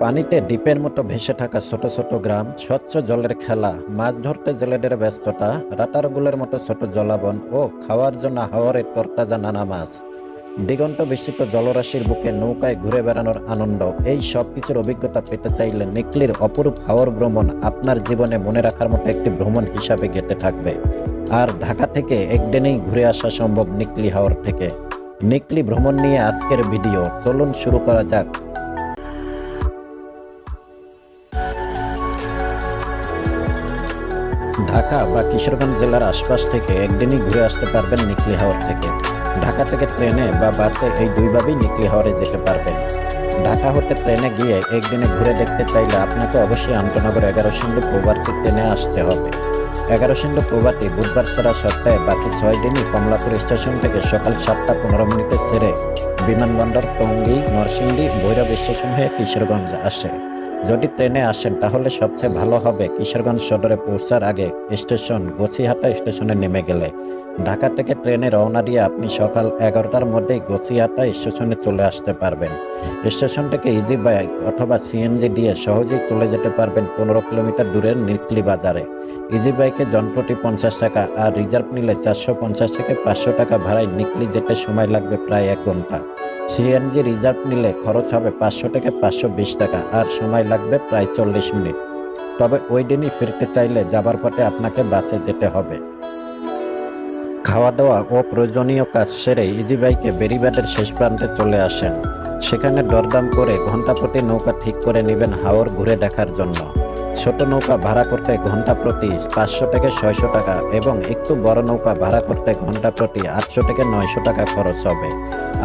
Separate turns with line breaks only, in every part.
পানিতে দ্বীপের মতো ভেসে থাকা ছোট ছোট গ্রাম, স্বচ্ছ জলের খেলা, মাছ ধরতে জেলেদের ব্যস্ততা, রাতারগুলের মতো ছোট জলাবন ও খাওয়ার জন্য হাওয়ারে তরতাজা নানা মাছ। দিগন্ত বিস্তৃত জলরাশির বুকে নৌকায় ঘুরে বেড়ানোর আনন্দ, এই সব কিছুর অভিজ্ঞতা পেতে চাইলে নিকলির অপরূপ হাওর ভ্রমণ আপনার জীবনে মনে রাখার মতো একটি ভ্রমণ হিসাবে গেতে থাকবে। আর ঢাকা থেকে একদিনেই ঘুরে আসা সম্ভব নিকলি হাওর থেকে। নিকলি ভ্রমণ নিয়ে আজকের ভিডিও। চলুন শুরু করা যাক। ঢাকা বা কিশোরগঞ্জ জেলার আশপাশ থেকে একদিনই ঘুরে আসতে পারবেন নিকলি হাওর থেকে। ঢাকা থেকে ট্রেনে বা বাসে এই দুইভাবেই নিকলি হাওরে যেতে পারবেন। ঢাকা হতে ট্রেনে গিয়ে একদিনে ঘুরে দেখতে চাইলে আপনাকে অবশ্যই আন্তনগর এগারো সিন্ধু প্রবারটি ট্রেনে আসতে হবে। এগারো সিন্ধু প্রভাতে বুধবার ছাড়া সপ্তাহে বাকি ছয় দিনই কমলাপুর স্টেশন থেকে সকাল সাতটা পনেরো মিনিটে সেরে বিমানবন্দর, টঙ্গী, নরসিংদী, ভৈরব স্টেশন হয়ে কিশোরগঞ্জ আসে। যদি ট্রেনে আসেন, তাহলে সবচেয়ে ভালো হবে কিশোরগঞ্জ সদরে পৌঁছার আগে স্টেশন গছিহাটা স্টেশনে নেমে গেলে। ঢাকা থেকে ট্রেনে রওনা দিয়ে আপনি সকাল এগারোটার মধ্যেই গছিহাটা স্টেশনে চলে আসতে পারবেন। স্টেশন থেকে ইজি বাইক অথবা সিএনজি দিয়ে সহজেই চলে যেতে পারবেন পনেরো কিলোমিটার দূরের নিকলি বাজারে। ইজি বাইকে জনপ্রতি পঞ্চাশ টাকা আর রিজার্ভ নিলে চারশো পঞ্চাশ থেকে পাঁচশো টাকা ভাড়ায় নিকলি যেতে সময় লাগবে প্রায় এক ঘণ্টা। সিএনজি রিজার্ভ নিলে খরচ হবে পাঁচশো থেকে পাঁচশো বিশ টাকা আর সময় লাগবে প্রায় চল্লিশ মিনিট। তবে ওই দিনই ফিরতে চাইলে যাবার পথে আপনাকে বাসে যেতে হবে। খাওয়া দাওয়া ও প্রয়োজনীয় কাজ সেরে ইজি বাইকে বেরিবাদের শেষ প্রান্তে চলে আসেন। সেখানে দরদাম করে ঘণ্টা প্রতি নৌকা ঠিক করে নেবেন হাওর ঘুরে দেখার জন্য। ছোট নৌকা ভাড়া করতে ঘণ্টা প্রতি পাঁচশো থেকে ছয়শো টাকা এবং একটু বড় নৌকা ভাড়া করতে ঘণ্টা প্রতি আটশো থেকে নয়শো টাকা খরচ হবে।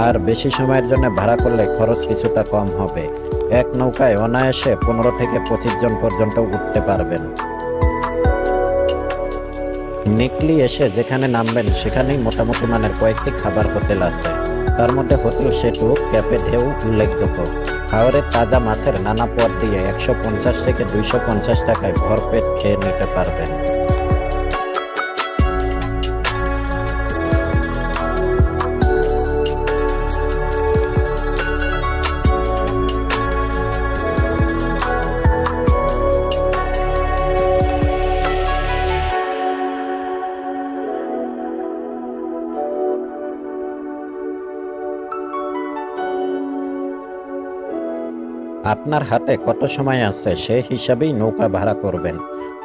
আর বেশি সময়ের জন্য ভাড়া করলে খরচ কিছুটা কম হবে। এক নৌকায় অনায়াসে পনেরো থেকে পঁচিশ জন পর্যন্ত উঠতে পারবেন। নিকলি এসে যেখানে নামবেন, সেখানেই মোটামুটি মানের কয়েকটি খাবার হোটেল আছে। তার মধ্যে হোটেল সেটু ক্যাফে, ঢেউ উল্লেখযোগ্য। হাওড়ের তাজা মাছের নানা পদ দিয়ে একশো পঞ্চাশ থেকে দুইশো পঞ্চাশ টাকায় ভরপেট খেয়ে নিতে পারবেন। আপনার হাতে কত সময় আছে সে হিসাবেই নৌকা ভাড়া করবেন।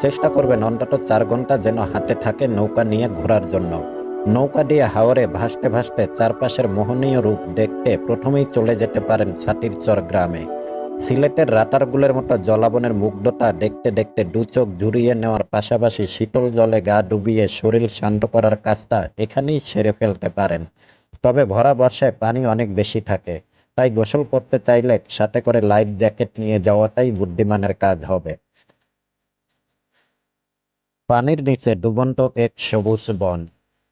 চেষ্টা করবেন অন্তত চার ঘণ্টা যেন হাতে থাকে নৌকা নিয়ে ঘোরার জন্য। নৌকা দিয়ে হাওরে ভাসতে ভাসতে চারপাশের মোহনীয় রূপ দেখতে প্রথমেই চলে যেতে পারেন ছাতিরচর গ্রামে। সিলেটের রাটারগুলের মতো জলাবনের মুগ্ধতা দেখতে দেখতে দু চোখ জুড়িয়ে নেওয়ার পাশাপাশি শীতল জলে গা ডুবিয়ে শরীর শান্ত করার কাজটা এখানেই সেরে ফেলতে পারেন। তবে ভরা বর্ষায় পানি অনেক বেশি থাকে। তাই গোসল করতে চাইলে সাথে করে লাইফ জ্যাকেট নিয়ে যাওয়াটাই বুদ্ধিমানের কাজ হবে। পানির নিচে ডুবন্ত এক সবুজ বন।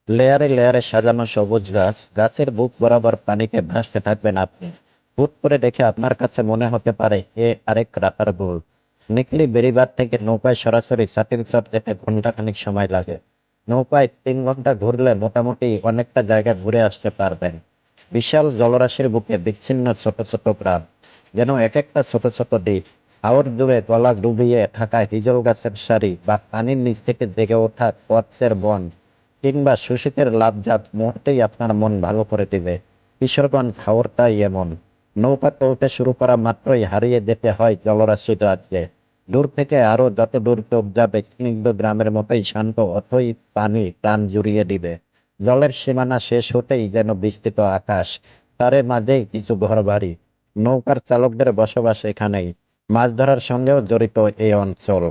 লেয়ারে লেয়ারে সাজানো সবুজ গাছ। গাছের বুক বরাবর পানিতে ভাসতে থাকবেন আপনি। হুট করে দেখে আপনার কাছে মনে হতে পারে, এ আরেক রাতার গোল নিকলি বেরিবার থেকে নৌকায় সরাসরি সাতির চর যেতে ঘন্টাখানিক সময় লাগে। নৌকায় তিন ঘণ্টা ঘুরলে মোটামুটি অনেকটা জায়গা ঘুরে আসতে পারবেন। বিশাল জলরাশির বুকে বিচ্ছিন্ন ছোট ছোট গ্রাম যেন এক একটা ছোট ছোট দ্বীপ, হাওর জুড়ে গলা ডুবিয়ে থাকা হিজল গাছের সারি বা পানির নিচ থেকে জেগে ওঠা কচ্ছের বন, কিংবা সুশীতের লাভজাত মুহূর্তেই আপনার মন ভালো করে দিবে। কিশোরগঞ্জ হাওরটাই এমন। নৌকা চলতে শুরু করা মাত্রই হারিয়ে যেতে হয় জলরাশির রাজ্যে। দূর থেকে আরও যত দূর চোখ যাবে স্নিগ্ধ গ্রামের মতোই শান্ত অথই পানি প্রাণ জুড়িয়ে দিবে। জলের সীমানা শেষ হতেই যেন বিস্তৃত আকাশ, তারে মাঝেই কিছু ঘরবাড়ি, নৌকার চালকদের বসবাস এখানেই। মাছ ধরার সঙ্গেও জড়িত এই অঞ্চল।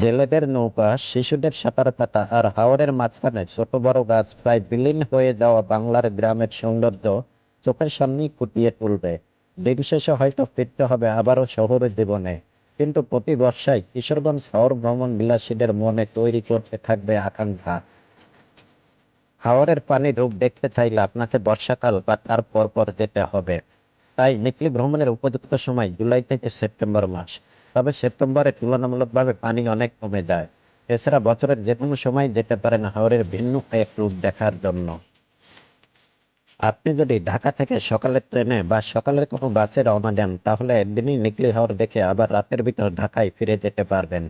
জেলেদের নৌকা, শিশুদের সাঁতার কাটা আর হাওরের মাঝখানে ছোট বড় গাছ প্রায় বিলীন হয়ে যাওয়া বাংলার গ্রামের সৌন্দর্য চোখের সামনেই ফুটিয়ে তুলবে। দিন শেষে হয়তো ফিরতে হবে আবারও শহরের জীবনে। কিন্তু প্রতি বর্ষায় কিশোরগঞ্জ শহর ভ্রমণ বিলাসীদের মনে তৈরি করতে থাকবে আকাঙ্ক্ষা। হাওরের পানি রূপ দেখতে চাইলে আপনাকে বর্ষাকাল বা তার পর পর যেতে হবে। তাই নিকলি ভ্রমণের উপযুক্ত সময় জুলাই থেকে সেপ্টেম্বর মাস। তবে সেপ্টেম্বরে তুলনামূলকভাবে পানি অনেক কমে যায়। এছাড়া বছরের যে কোনো সময় যেতে পারেন হাওরের ভিন্ন এক রূপ দেখার জন্য। আপনি যদি ঢাকা থেকে সকালের ট্রেনে বা সকালের কোনো বাসে রওনা দেন, তাহলে একদিনই নিকলি হাওর দেখে আবার রাতের ভিতর ঢাকায় ফিরে যেতে পারবেন।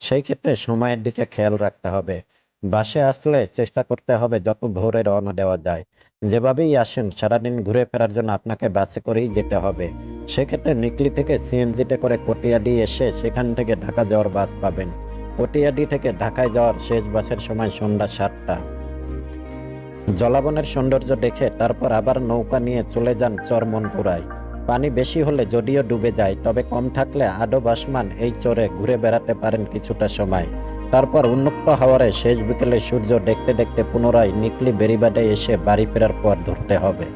সেই ক্ষেত্রে সময়ের দিকে খেয়াল রাখতে হবে। বাসে আসলে চেষ্টা করতে হবে যত ভোরে রওনা দেওয়া যায়। যেভাবেই আসেন, সারাদিন ঘুরে ফেরার জন্য আপনাকে বাসে করেই যেতে হবে। সেক্ষেত্রে নিকলি থেকে সিএনজিতে করে কটিয়াডি এসে সেখান থেকে ঢাকা যাওয়ার বাস পাবেন। কটিয়াডি থেকে ঢাকায় যাওয়ার শেষ বাসের সময় সন্ধ্যা সাতটা। জলাবনের সৌন্দর্য দেখে তারপর আবার নৌকা নিয়ে চলে যান চরমনপুরায়। পানি বেশি হলে যদিও ডুবে যায়, তবে কম থাকলে আডো বাসমান এই চরে ঘুরে বেড়াতে পারেন কিছুটা সময়। তারপর উন্মুক্ত হাওয়ারে শেষ বিকেলে সূর্য দেখতে দেখতে পুনরায় নিকলি বেরিবাটে এসে বাড়ি ফেরার পর ধরতে হবে।